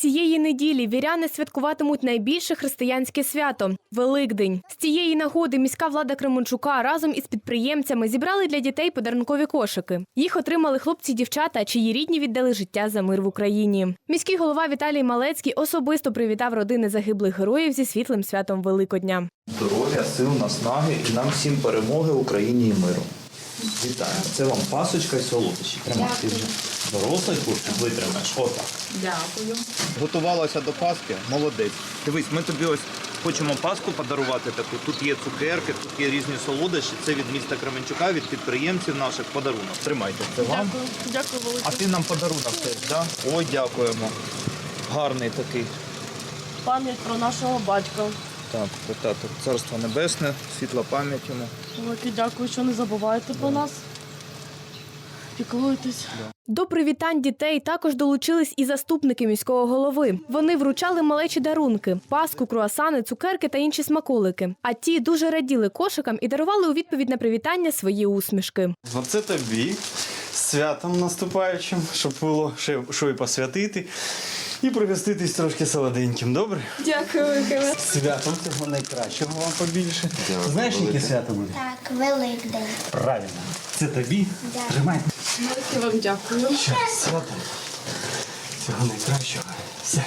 Цієї неділі віряни святкуватимуть найбільше християнське свято Великдень. З цієї нагоди міська влада Кременчука разом із підприємцями зібрали для дітей подарункові кошики. Їх отримали хлопці-дівчата, чиї рідні віддали життя за мир в Україні. Міський голова Віталій Малецький особисто привітав родини загиблих героїв зі світлим святом Великодня. Здоров'я, сил, наснаги і нам всім перемоги Україні і миру. Вітаю. Це вам пасочка і солодощі. Ти вже дорослий хлопчик, витримаєш. Отак. Дякую. Готувалася до Пасхи, молодець. Дивись, ми тобі ось хочемо Пасху подарувати таку. Тут є цукерки, тут є різні солодощі. Це від міста Кременчука, від підприємців наших подарунок. Тримайте, це вам. Дякую, дякую велике. А ти нам подарунок теж, так? Да? Ой, дякуємо. Гарний такий. Пам'ять про нашого батька. Так, тато, царство небесне, світла пам'ять йому. Велике дякую, що не забуваєте про нас. Піклуєтесь. До привітань дітей також долучились і заступники міського голови. Вони вручали малечі дарунки: паску, круасани, цукерки та інші смаколики. А ті дуже раділи кошикам і дарували у відповідь на привітання свої усмішки. Оце тобі святом наступаючим, щоб було ще що і посвятити. І пригоститись трошки солоденьким, добре? Дякую, Микола. Святом цього найкращого вам побільше. Знаєш, яке свято буде? Так, Великдень. Правильно. Це тобі. Дякую. Тримай. Я вам дякую. Щас, свято. Всього найкращого. Все.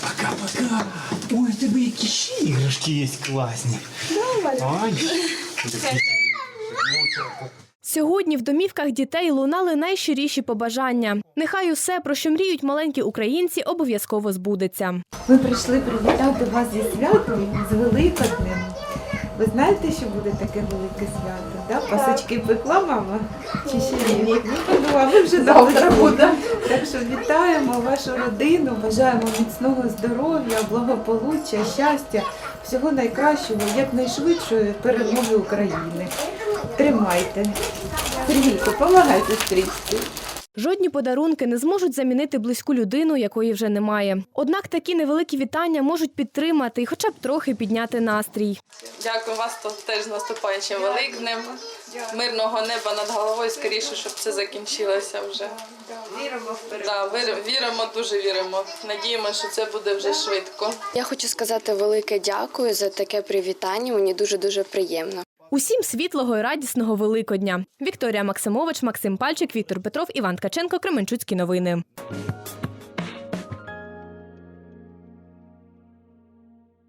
Пока-пока. Ой, у тебе які ще іграшки є класні. Ой. Сьогодні в домівках дітей лунали найщиріші побажання. Нехай усе, про що мріють маленькі українці, обов'язково збудеться. Ми прийшли привітати вас зі святом, з Великоднем. Ви знаєте, що буде таке велике свято? Да? Пасочки пекла мама? Чи ще ні? Ну, а ви вже завтра буде. Так що вітаємо вашу родину, бажаємо міцного здоров'я, благополуччя, щастя, всього найкращого, якнайшвидшої перемоги України. Тримайте. Сергійко, допомагайте стрічці. Жодні подарунки не зможуть замінити близьку людину, якої вже немає. Однак такі невеликі вітання можуть підтримати і хоча б трохи підняти настрій. Дякую вас то теж з наступаючим великднем. Мирного неба над головою, скоріше, щоб це закінчилося вже. Віримо в Да, вір- віримо, дуже віримо. Надіємося, що це буде вже швидко. Я хочу сказати велике дякую за таке привітання. Мені дуже дуже приємно. Усім світлого і радісного Великодня. Вікторія Максимович, Максим Пальчик, Віктор Петров, Іван Ткаченко, Кременчуцькі новини.